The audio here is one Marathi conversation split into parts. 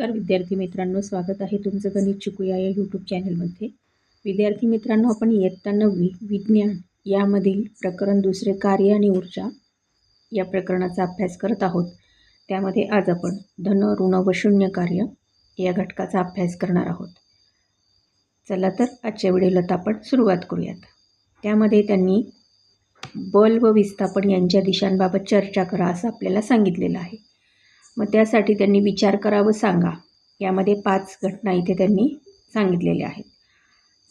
नमस्कार विद्यार्थी मित्रांनो स्वागत आहे तुमचं गणित शिकूया या यूट्यूब चॅनलमध्ये विद्यार्थी मित्रांनो आपण इयत्ता नववी विज्ञान यामधील प्रकरण दुसरे कार्य आणि ऊर्जा या प्रकरणाचा अभ्यास करत आहोत. त्यामध्ये आज आपण धन ऋण व शून्य कार्य या घटकाचा अभ्यास करणार आहोत. चला तर आजच्या व्हिडिओला आपण सुरुवात करूयात. त्यामध्ये त्यांनी बल व विस्थापन यांच्या दिशांबाबत चर्चा करा असं आपल्याला सांगितलेलं आहे. मग त्यासाठी त्यांनी विचार करा व सांगा. यामध्ये पाच घटना इथे त्यांनी सांगितलेल्या आहेत.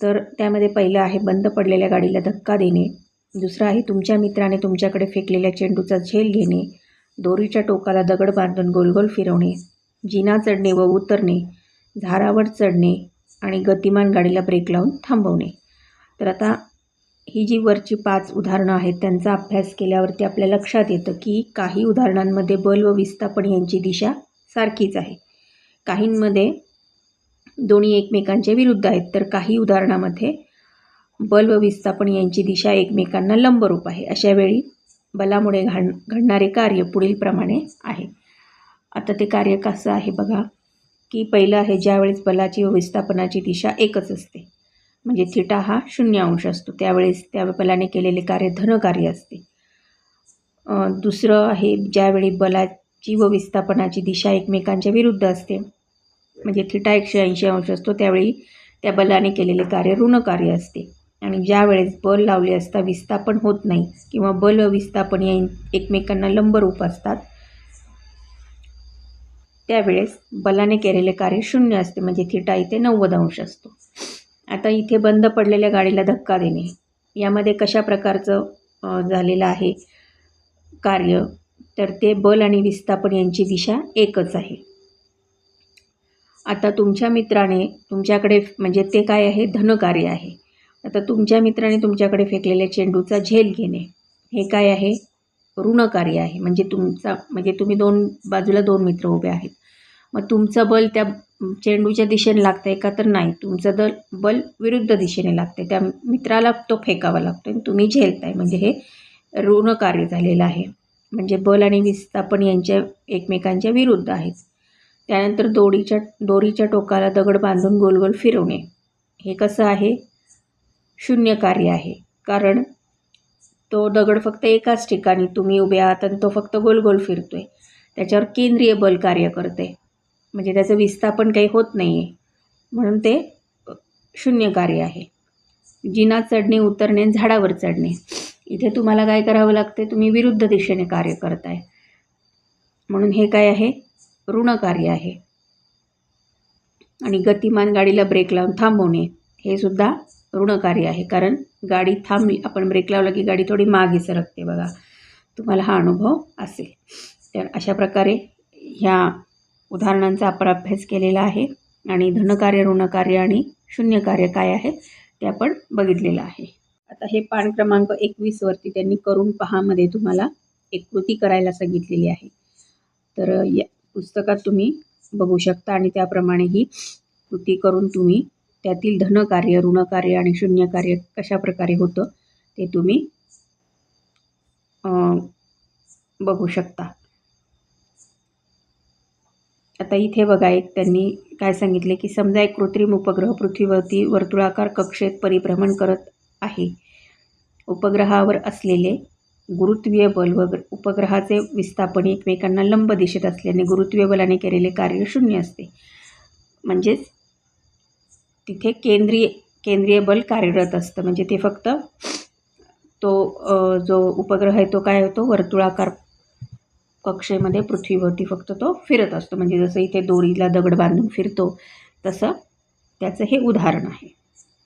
तर त्यामध्ये पहिलं आहे बंद पडलेल्या गाडीला धक्का देणे. दुसरं आहे तुमच्या मित्राने तुमच्याकडे फेकलेल्या चेंडूचा झेल घेणे. दोरीच्या टोकाला दगड बांधून गोलगोल फिरवणे. जिना चढणे व उतरणे. झारावर चढणे आणि गतिमान गाडीला ब्रेक लावून थांबवणे. तर आता ही जी वरची पाच उदाहरणं आहेत त्यांचा अभ्यास केल्यावरती आपल्या लक्षात येतं की काही उदाहरणांमध्ये बल व विस्थापन यांची दिशा सारखीच आहे. काहींमध्ये दोन्ही एकमेकांच्या विरुद्ध आहेत तर काही उदाहरणामध्ये बल व विस्थापन यांची दिशा एकमेकांना लंबरूप आहे. अशा वेळी बलामुळे घाण घडणारे कार्य पुढीलप्रमाणे आहे. आता ते कार्य कसं आहे बघा की पहिलं आहे ज्यावेळेस बलाची व विस्थापनाची दिशा एकच असते. म्हणजे थिटा हा शून्य अंश असतो. त्यावेळेस त्या बलाने केलेले कार्य धनकार्य असते. दुसरं आहे ज्यावेळी बलाची व विस्थापनाची दिशा एकमेकांच्या विरुद्ध असते म्हणजे थिटा एकशे ऐंशी अंश असतो त्यावेळी त्या बलाने केलेले कार्य ऋणकार्य असते. आणि ज्यावेळेस बल लावले असता विस्थापन होत नाही किंवा बल विस्थापन या एकमेकांना लंबरूप असतात त्यावेळेस बलाने केलेले कार्य शून्य असते म्हणजे थिटा इथे नव्वद अंश असतो. आता इथे बंद पडलेल्या गाडीला धक्का देणे. यामध्ये कशा प्रकारचं झालेलं आहे कार्य? तर ते बल आणि विस्थापन यांची दिशा एकच आहे. आता तुमच्या मित्राने तुमच्याकडे म्हणजे ते काय आहे? धनकार्य आहे. आता तुमच्या मित्राने तुमच्याकडे फेकलेल्या चेंडूचा झेल घेणे. हे काय आहे? ऋणकार्य आहे. म्हणजे तुमचा म्हणजे तुम्ही दोन बाजूला दोन मित्र उभे आहेत. मग तुमचं बल त्या चेंडूच्या दिशेने लागतं आहे का तर नाही. तुमचं दल बल विरुद्ध दिशेने लागते त्या मित्राला तो फेकावा लागतो आणि तुम्ही झेलताय. म्हणजे हे ऋण कार्य झालेलं आहे. म्हणजे बल आणि विस्थापन यांच्या एकमेकांच्या विरुद्ध आहेत त्यानंतर दोरीच्या दोरीच्या टोकाला दगड बांधून गोल गोल फिरवणे. हे कसं आहे? शून्य कार्य आहे. कारण तो दगड फक्त एकाच ठिकाणी. तुम्ही उभे आहात आणि तो फक्त गोल गोल फिरतो आहे त्याच्यावर केंद्रीय बल कार्य करते म्हणजे त्याचं विस्थापन काही होत नाही आहे म्हणून ते शून्य कार्य आहे. जिना चढणे उतरणे झाडावर चढणे. इथे तुम्हाला काय करावं लागते तुम्ही विरुद्ध दिशेने कार्य करताय. म्हणून हे काय आहे? ऋण कार्य आहे. आणि गतिमान गाडीला ब्रेक लावून थांबवणे हे सुद्धा ऋणकार्य आहे. कारण गाडी थांबली आपण ब्रेक लावला की गाडी थोडी मागे सरकते बघा. तुम्हाला हा अनुभव असेल. तर अशा प्रकारे ह्या उदाहरणांचा आपण अभ्यास केलेला आहे. आणि धनकार्य ऋणकार्य आणि शून्य कार्य काय आहे ते आपण बघितलेलं आहे. आता हे पान क्रमांक एकवीसवरती त्यांनी करून पहामध्ये तुम्हाला एक कृती करायला सांगितलेली आहे. तर या पुस्तकात तुम्ही बघू शकता आणि त्याप्रमाणे ही कृती करून तुम्ही त्यातील धनकार्य ऋणकार्य आणि शून्य कार्य कशा प्रकारे होतं ते तुम्ही बघू शकता. आता इथे बघा एक त्यांनी काय सांगितले की समजा एक कृत्रिम उपग्रह पृथ्वीवरती वर्तुळाकार कक्षेत परिभ्रमण करत आहे. उपग्रहावर असलेले गुरुत्वीय बल व उपग्रहाचे विस्थापन एकमेकांना लंब दिशेत असल्याने गुरुत्वीय बलाने केलेले कार्य शून्य असते. म्हणजेच तिथे केंद्रीय केंद्रीय बल कार्यरत असतं. म्हणजे ते फक्त तो जो उपग्रह आहे तो काय होतो? वर्तुळाकार कक्षेमध्ये पृथ्वीवरती फक्त तो फिरत असतो. म्हणजे जसं इथे दोरीला दगड बांधून फिरतो तसं त्याचं हे उदाहरण आहे.